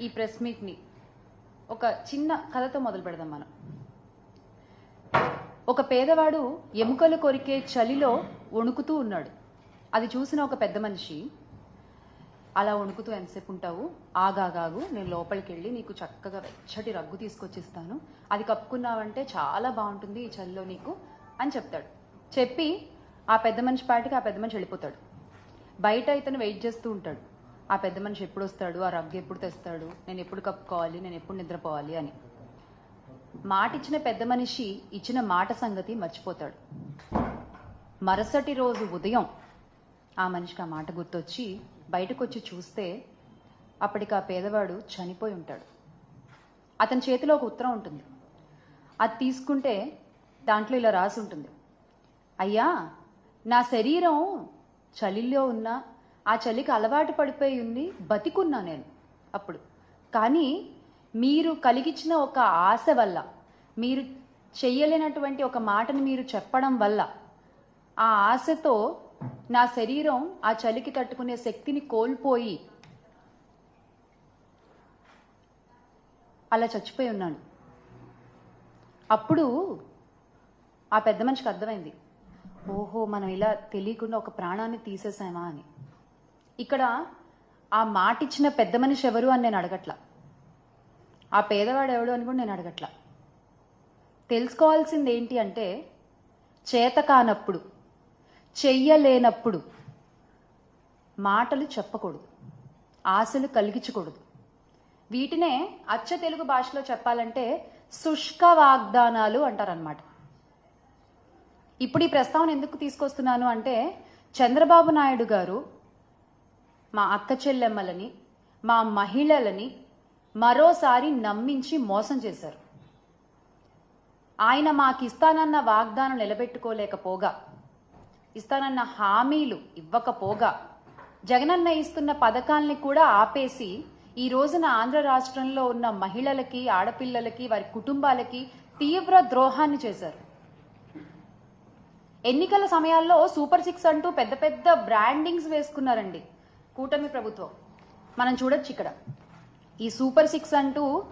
ఈ ప్రెస్ మీట్ని ఒక చిన్న కథతో మొదలు పెడదాం మనం. ఒక పేదవాడు ఎముకలు కొరికే చలిలో వణుకుతూ ఉన్నాడు. అది చూసిన ఒక పెద్ద మనిషి అలా వణుకుతూ ఎంతసేపు ఉంటావు? ఆగాగాగు నేను లోపలికి వెళ్ళి నీకు చక్కగా వెచ్చటి రగ్గు తీసుకొచ్చిస్తాను. అది కప్పుకున్నావంటే చాలా బాగుంటుంది ఈ చలిలో నీకు అని చెప్తాడు. చెప్పి ఆ పెద్ద మనిషి పాటికి ఆ పెద్ద మనిషి వెళ్ళిపోతాడు. బయట ఇతను వెయిట్ చేస్తూ ఉంటాడు. ఆ పెద్ద మనిషి ఎప్పుడు వస్తాడు? ఆ రగ్గు ఎప్పుడు తెస్తాడు? నేను ఎప్పుడు కప్పుకోవాలి? నేను ఎప్పుడు నిద్రపోవాలి అని. మాట ఇచ్చిన పెద్ద మనిషి ఇచ్చిన మాట సంగతి మర్చిపోతాడు. మరుసటి రోజు ఉదయం ఆ మనిషికి ఆ మాట గుర్తొచ్చి బయటకు వచ్చి చూస్తే అప్పటికి ఆ పేదవాడు చనిపోయి ఉంటాడు. అతని చేతిలో ఒక ఉత్తరం ఉంటుంది. అది తీసుకుంటే దాంట్లో ఇలా రాసి ఉంటుంది. అయ్యా నా శరీరం చలిలో ఉన్న ఆ చలికి అలవాటు పడిపోయి ఉంది బతికున్నా నేను అప్పుడు. కానీ మీరు కలిగించిన ఒక ఆశ వల్ల మీరు చెయ్యలేనటువంటి ఒక మాటను మీరు చెప్పడం వల్ల ఆ ఆశతో నా శరీరం ఆ చలికి తట్టుకునే శక్తిని కోల్పోయి అలా చచ్చిపోయి ఉన్నాను. అప్పుడు ఆ పెద్ద మనిషికి అర్థమైంది. ఓహో మనం ఇలా తెలియకుండా ఒక ప్రాణాన్ని తీసేసామా అని. ఇక్కడ ఆ మాట ఇచ్చిన పెద్ద మనిషి ఎవరు అని నేను అడగట్లా. ఆ పేదవాడు ఎవడు అని కూడా నేను అడగట్లా. తెలుసుకోవాల్సింది ఏంటి అంటే చేత కానప్పుడు చెయ్యలేనప్పుడు మాటలు చెప్పకూడదు ఆశలు కలిగించకూడదు. వీటినే అచ్చ తెలుగు భాషలో చెప్పాలంటే శుష్క వాగ్దానాలు అంటారనమాట ఇప్పుడు ఈ ప్రస్తావన ఎందుకు తీసుకొస్తున్నాను అంటే చంద్రబాబు నాయుడు గారు మా అక్క చెల్లెమ్మలని మా మహిళలని మరోసారి నమ్మించి మోసం చేశారు. ఆయన మాకు ఇస్తానన్న వాగ్దానం నిలబెట్టుకోలేకపోగా ఇస్తానన్న హామీలు ఇవ్వకపోగా జగనన్న ఇస్తున్న పథకాల్ని కూడా ఆపేసి ఈ రోజున ఆంధ్ర రాష్ట్రంలో ఉన్న మహిళలకి ఆడపిల్లలకి వారి కుటుంబాలకి తీవ్ర ద్రోహాన్ని చేశారు. ఎన్నికల సమయాల్లో సూపర్ సిక్స్ అంటూ పెద్ద పెద్ద బ్రాండింగ్స్ వేసుకున్నారండి. కూటమి ప్రభుత్వం. మనం చూడొచ్చు ఇక్కడ. ఈ సూపర్ సిక్స్ అంటూ